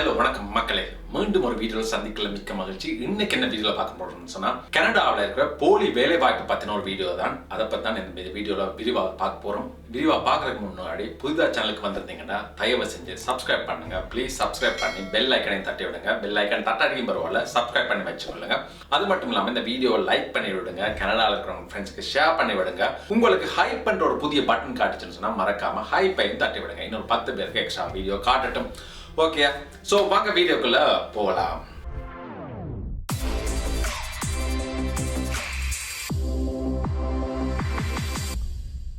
Hello வணக்கம் மக்களே. மீண்டும் ஒரு வீடியோவில் சந்திக்கல மிக்க மகிழ்ச்சி. இன்னைக்கு என்ன வீடியோவில் பார்க்க போறோம்னு சொன்னா கனடாவில் இருக்கிற போலி வேலை வாய்ப்பு பத்தின ஒரு வீடியோ தான். அதை பத்தி தான் இந்த வீடியோவில் விரிவாக பார்க்க போறோம். விரிவாக பார்க்கறதுக்கு முன்னாடி புதிதா சேனலுக்கு வந்திருந்தீங்கன்னா தயவு செஞ்சு சப்ஸ்கிரைப் பண்ணுங்க. ப்ளீஸ் சப்ஸ்கிரைப் பண்ணி பெல் ஐக்கனையும் தட்டி விடுங்க. பெல் ஐக்கன் தட்டாடிக்கும் பரவாயில்ல. சப்ஸ்கிரைப் பண்ணி வச்சுக்கொள்ளுங்க அது மட்டும் இல்லாமல் இந்த வீடியோவை லைக் பண்ணி விடுங்க. கனடாவில் இருக்கிறவங்க ஃப்ரெண்ட்ஸ்க்கு ஷேர் பண்ணி விடுங்க. உங்களுக்கு ஹைப் பண்ற ஒரு புதிய பட்டன் காட்டுச்சுன்னு சொன்னா மறக்காம ஹைப்பையும் தட்டி விடுங்க. இன்னொரு பத்து பேருக்கு எக்ஸ்ட்ரா வீடியோ காட்டட்டும். ஓகே ஸோ வாங்க வீடியோக்குள்ள போகலாம்.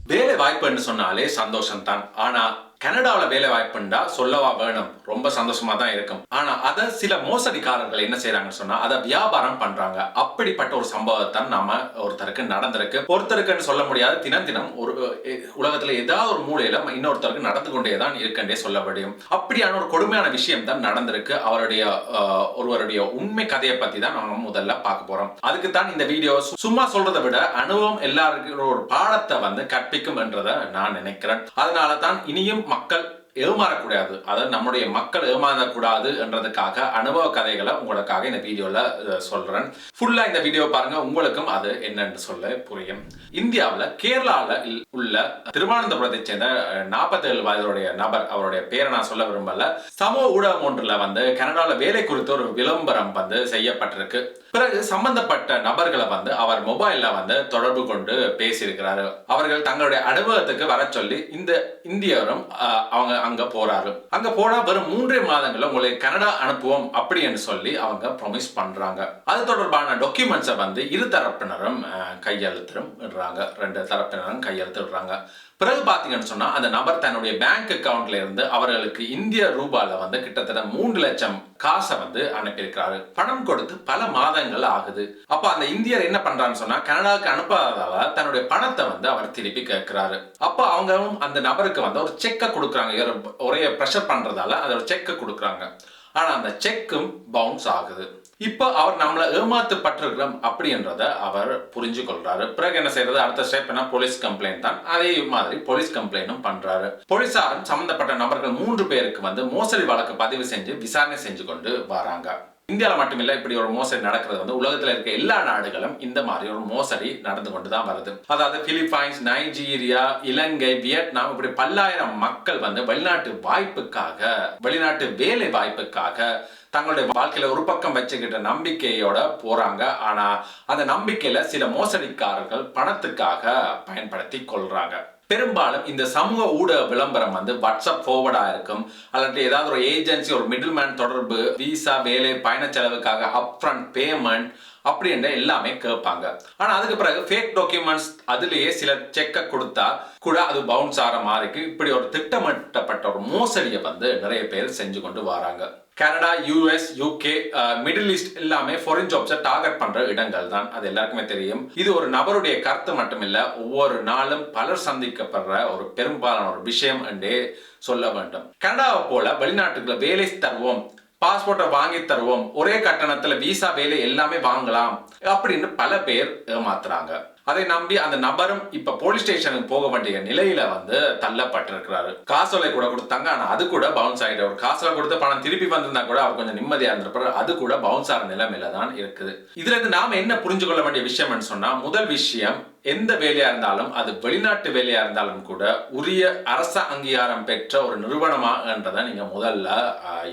வேலை வேலை வாய்ப்புன்னு சொன்னாலே சந்தோஷம் தான் ஆனா கனடாவில் வேலை வாய்ப்புண்டா சொல்லவா வேணும்? ரொம்ப சந்தோஷமா தான் இருக்கும். ஆனா அதை சில மோசடிக்காரர்கள் என்ன செய்யறாங்கன்னு சொன்னா அதை வியாபாரம் பண்றாங்க. அப்படிப்பட்ட ஒரு சம்பவத்தான் நாம ஒருத்தருக்கு நடந்திருக்கு. ஒருத்தருக்குன்னு சொல்ல முடியாது. தினம் தினம் ஒரு உலகத்துல ஏதாவது ஒரு மூலையில இன்னொருத்தருக்கு நடந்து கொண்டே தான் இருக்கண்டே சொல்ல முடியும். அப்படியான ஒரு கொடுமையான விஷயம் தான் நடந்திருக்கு. அவருடைய ஒருவருடைய உண்மை கதையை பத்தி தான் நாம முதல்ல பார்க்க போறோம். அதுக்கு தான் இந்த வீடியோ சும்மா சொல்றதை விட அனுபவம் எல்லாருக்கும் ஒரு பாடத்தை வந்து கற்பிக்கும் என்றதை நான் நினைக்கிறேன். அதனால தான் இனியும் மக்கள் ஏமாறக்கூடாது. அதாவது நம்முடைய மக்கள் ஏமாறக்கூடாது என்றதுக்காக அனுபவ கதைகளை உங்களுக்காக இந்த வீடியோல சொல்றேன். ஃபுல்லா இந்த வீடியோ பாருங்க. உங்களுக்கும் அது என்னன்னு சொல்ல புரியும். இந்தியாவுல கேரளாவில் உள்ள திருவனந்தபுரத்தை சேர்ந்த நாற்பத்தேழு வயதுடைய நபர் அவருடைய பேரை நான் சொல்ல விரும்பல. சமூக ஊடகம் ஒன்றுல வந்து கனடால வேலை குறித்த ஒரு விளம்பரம் வந்து செய்யப்பட்டிருக்கு. பிறகு சம்பந்தப்பட்ட நபர்களை வந்து அவர் மொபைல்ல வந்து தொடர்பு கொண்டு பேசியிருக்கிறாரு. அவர்கள் தங்களுடைய அனுபவத்துக்கு வர சொல்லி இந்த இந்தியரும் ஆஹ், அவங்க அங்க போறாரு. அங்க போனா வரும் மூன்றே மாதங்கள்ல உங்களை கனடா அனுப்புவோம் அப்படி என்று சொல்லி அவங்க ப்ரொமிஸ் பண்றாங்க. அது தொடர்பான டாக்குமெண்ட்ஸை வந்து இரு தரப்பினரும் ஆஹ், ரெண்டு தரப்பினரும் கையெழுத்து விடுறாங்க பிறகு பார்த்தீங்கன்னு சொன்னா அந்த நபர் தன்னுடைய பேங்க் அக்கவுண்ட்ல இருந்து அவர்களுக்கு இந்திய ரூபால வந்து கிட்டத்தட்ட மூன்று லட்சம் காசை வந்து அனுப்பியிருக்கிறாரு. பணம் கொடுத்து பல மாதங்கள் ஆகுது. அப்ப அந்த இந்தியர் என்ன பண்றான்னு சொன்னா கனடாவுக்கு அனுப்பாததால தன்னுடைய பணத்தை வந்து அவர் திருப்பி கேட்கிறாரு. அப்ப அவங்களும் அந்த நபருக்கு வந்து ஒரு செக்கை கொடுக்குறாங்க. ஒரே ப்ரெஷர் பண்றதால அதை ஒரு செக்கை கொடுக்குறாங்க. ஆனா அந்த செக்கும் பவுன்ஸ் ஆகுது. இப்போ அவர் நம்மளை ஏமாத்தப்பட்டிருக்கிறோம் அப்படின்றத அவர் புரிஞ்சு கொள்றாரு பிறகு என்ன செய்யறது? அடுத்த ஸ்டெப் என்ன? போலீஸ் கம்ப்ளைண்ட் தான். அதே மாதிரி போலீஸ் கம்ப்ளைண்டும் பண்றாரு. போலீசாரும் சம்பந்தப்பட்ட நபர்கள் மூன்று பேருக்கு வந்து மோசடி வழக்கு பதிவு செஞ்சு விசாரணை செஞ்சு கொண்டு வராங்க. இந்தியாவில் மட்டுமில்ல இப்படி ஒரு மோசடி நடக்கிறது வந்து உலகத்துல இருக்க எல்லா நாடுகளும் இந்த மாதிரி ஒரு மோசடி நடந்து கொண்டு தான் வருது. அதாவது பிலிப்பைன்ஸ் நைஜீரியா இலங்கை வியட்நாம் இப்படி பல்லாயிரம் மக்கள் வந்து வெளிநாட்டு வாய்ப்புக்காக வெளிநாட்டு வேலை வாய்ப்புக்காக தங்களுடைய வாழ்க்கையில ஒரு பக்கம் வச்சுக்கிட்ட நம்பிக்கையோட போறாங்க. ஆனா அந்த நம்பிக்கையில சில மோசடிக்காரர்கள் பணத்துக்காக பயன்படுத்தி கொள்றாங்க. பெரும்பாலும் இந்த சமூக ஊடக விளம்பரம் வந்து வாட்ஸ்அப் ஃபார்வர்டா இருக்கும். அல்லது ஏதாவது ஒரு ஏஜென்சி ஒரு மிடில்மேன் தொடர்பு விசா வேலை பயண செலவுக்காக அப்ரண்ட் பேமெண்ட் அப்படின்ற எல்லாமே கேட்பாங்க. ஆனா அதுக்கு பிறகு ஃபேக் டாக்குமெண்ட்ஸ் அதுலயே சில செக்கை கொடுத்தா கூட அது பவுன்ஸ் ஆகிற மாதிரிக்கு இப்படி ஒரு திட்டமிட்டப்பட்ட ஒரு மோசடியை வந்து நிறைய பேர் செஞ்சு கொண்டு வராங்க. Canada US UK middle east எல்லாமே ஃபாரின் ஜாப்ஸை டார்கெட் பண்ற இடங்கள் தான். அது எல்லாருக்குமே தெரியும். இது ஒரு நபருடைய கருத்து மட்டும் இல்ல ஒவ்வொரு நாளும் பலர் சந்திக்கப்படுற ஒரு பெரும்பாலான ஒரு விஷயம் என்றே சொல்ல வேண்டும். கனடாவை போல வெளிநாட்டுக்குள்ள வேலை தருவோம் பாஸ்போர்ட்டை வாங்கி தருவோம். ஒரே கட்டணத்துல விசா வேலை எல்லாமே வாங்கலாம். அப்படின்னு பல பேர் ஏமாத்துறாங்க. அதை நம்பி அந்த நபரும் இப்ப போலீஸ் ஸ்டேஷனுக்கு போக வேண்டிய நிலையில வந்து தள்ளப்பட்டிருக்கிறாரு. காசோலை கூட கொடுத்தாங்க. ஆனா அது கூட பவுன்ஸ் ஆகிட்டு ஒரு கொடுத்து பணம் திருப்பி வந்திருந்தா கூட அவர் கொஞ்சம் நிம்மதியா இருந்திருப்பாரு. அது கூட பவுன்ஸ் ஆகிற நிலைமையில தான் இருக்குது. இதுல இருந்து நாம என்ன புரிஞ்சு கொள்ள வேண்டிய விஷயம்னு சொன்னா முதல் விஷயம் எந்த வேலையா இருந்தாலும் அது வெளிநாட்டு வேலையா இருந்தாலும் கூட உரிய அரச அங்கீகாரம் பெற்ற ஒரு நிறுவனமா என்றதை நீங்க முதல்ல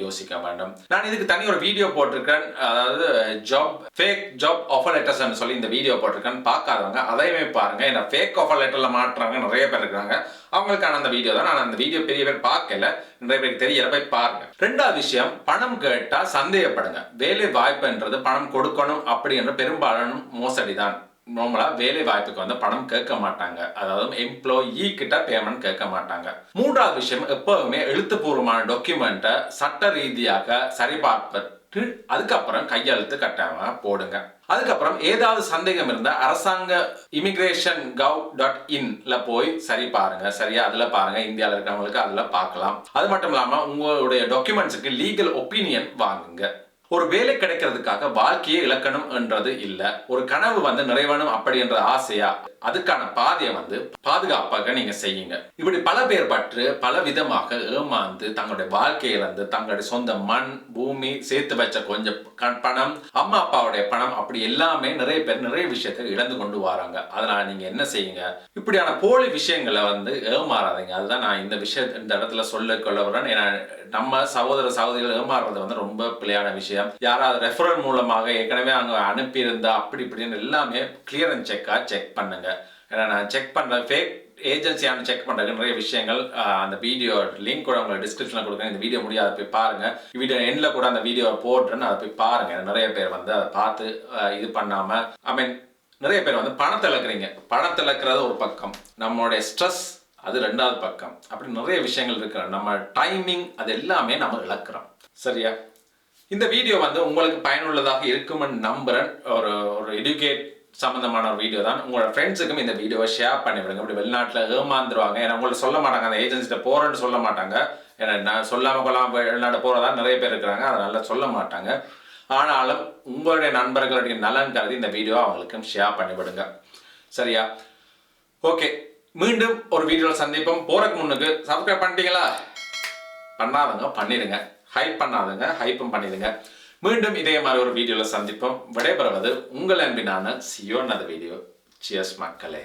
யோசிக்க வேண்டும். நான் இதுக்கு தனி ஒரு வீடியோ போட்டிருக்கேன். அதாவது job fake job offer letters சொல்லி இந்த வீடியோ போட்டிருக்கேன். பார்க்காதவங்க அதையுமே பாருங்க. ஏன்னா ஃபேக் ஆஃபர் லெட்டர்ல மாட்டுறாங்க நிறைய பேர் இருக்காங்க அவங்களுக்கான அந்த வீடியோ தான். நான் அந்த வீடியோ பெரிய பேர் பார்க்கல. நிறைய பேருக்கு தெரியல. போய் பாருங்க. ரெண்டாவது விஷயம் பணம் கேட்டா சந்தேகப்படுங்க. வேலை வாய்ப்புன்றது பணம் கொடுக்கணும் அப்படின்ற பெரும்பாலான மோசடி தான் நார்மலாக வேலை வாய்ப்புக்கு வந்து பணம் கேட்க மாட்டாங்க. அதாவது எம்ப்ளாயி கிட்ட பேமெண்ட் கேட்க மாட்டாங்க. மூன்றாவது விஷயம் எப்பவுமே எழுத்துப்பூர்வமான டாக்குமெண்ட்டை சட்ட ரீதியாக சரிபார்ப்பட்டு அதுக்கப்புறம் கையெழுத்து கட்டாம போடுங்க. அதுக்கப்புறம் ஏதாவது சந்தேகம் இருந்தால் அரசாங்க இமிகிரேஷன் கவ் டாட் இன்ல போய் சரி பாருங்க. சரியா அதுல பாருங்க. இந்தியாவில் இருக்கிறவங்களுக்கு அதுல பார்க்கலாம். அது மட்டும் இல்லாமல் உங்களுடைய டாக்குமெண்ட்ஸுக்கு லீகல் ஒப்பீனியன் வாங்குங்க. ஒரு வேலை கிடைக்கிறதுக்காக வாழ்க்கையை இழக்கணும் என்றது இல்ல. ஒரு கனவு வந்து நிறைவேணும் அப்படி என்ற ஆசையா? அதுக்கான பாதையை வந்து பாதுகாப்பாக நீங்க செய்யுங்க. இப்படி பல பேர் பற்று பல விதமாக ஏமாந்து தங்களுடைய வாழ்க்கையை வந்து தங்களுடைய சொந்த மண் பூமி சேர்த்து வச்ச கொஞ்சம் பணம் அம்மா அப்பாவுடைய பணம் அப்படி எல்லாமே நிறைய பேர் நிறைய விஷயத்தை இழந்து கொண்டு வராங்க. அதனால நீங்க என்ன செய்யுங்க? இப்படியான போலி விஷயங்களை வந்து ஏமாறாதீங்க. அதுதான் நான் இந்த விஷயம் இந்த இடத்துல சொல்ல கொள்ள வரேன். ஏன்னா நம்ம சகோதர சகோதரிகள் ஏமாறுறது வந்து ரொம்ப பிள்ளையான விஷயம். யாராவது ரெஃபரல் மூலமாக ஏற்கனவே அங்க அனுப்பியிருந்தா அப்படி இப்படின்னு எல்லாமே கிளியர் செக்கா செக் பண்ணுங்க. ஏன்னா நான் செக் பண்ற ஃபேக் ஏஜென்சியான செக் பண்ணுறதுக்கு நிறைய விஷயங்கள் அந்த வீடியோ லிங்க் கூட உங்களுக்கு டிஸ்கிரிப்ஷனில் கொடுக்குறேன். இந்த வீடியோ முடியாது போய் பாருங்கள் வீடியோ எண்டில் கூட அந்த வீடியோ போட்டுருன்னு அதை போய் பாருங்கள் நிறைய பேர் வந்து அதை பார்த்து இது பண்ணாமல் ஐ மீன் நிறைய பேர் வந்து பணத்தை இழக்கிறீங்க. பணத்தை இழக்கிறது ஒரு பக்கம். நம்மளுடைய ஸ்ட்ரெஸ் அது ரெண்டாவது பக்கம். அப்படி நிறைய விஷயங்கள் இருக்கு. நம்ம டைமிங் அது எல்லாமே நம்ம இழக்கிறோம். சரியா? இந்த வீடியோ வந்து உங்களுக்கு பயனுள்ளதாக இருக்கும்னு நம்புகிறேன் ஒரு ஒரு எஜுகேட் சம்மந்தமான ஒரு வீடியோ தான். உங்களோட ஃப்ரெண்ட்ஸுக்கும் இந்த வீடியோவை ஷேர் பண்ணி விடுங்க இப்படி வெளிநாட்டில் ஏமாந்துருவாங்க. ஏன்னா உங்களை சொல்ல மாட்டாங்க. அந்த ஏஜென்சிட்ட போகிறேன்னு சொல்ல மாட்டாங்க. ஏன்னா நான் சொல்லாமல் கொள்ளாமல் போய் வெளிநாடு நிறைய பேர் இருக்கிறாங்க. அதனால சொல்ல மாட்டாங்க. ஆனாலும் உங்களுடைய நண்பர்களுடைய நலன் கருதி இந்த வீடியோ அவங்களுக்கும் ஷேர் பண்ணி விடுங்க சரியா? ஓகே மீண்டும் ஒரு வீடியோவில் சந்திப்போம். போறதுக்கு முன்னுக்கு சப்ஸ்கிரைப் பண்ணிட்டீங்களா? பண்ணாதங்க. பண்ணிடுங்க. ஹைப் பண்ணாதுங்க. ஹைப்பும் பண்ணிடுங்க. மீண்டும் இதே மாதிரி ஒரு வீடியோவில் சந்திப்போம். விடைபெறுவது உங்கள் அன்பினான சியோன் அது வீடியோ. சியர்ஸ் மக்களே.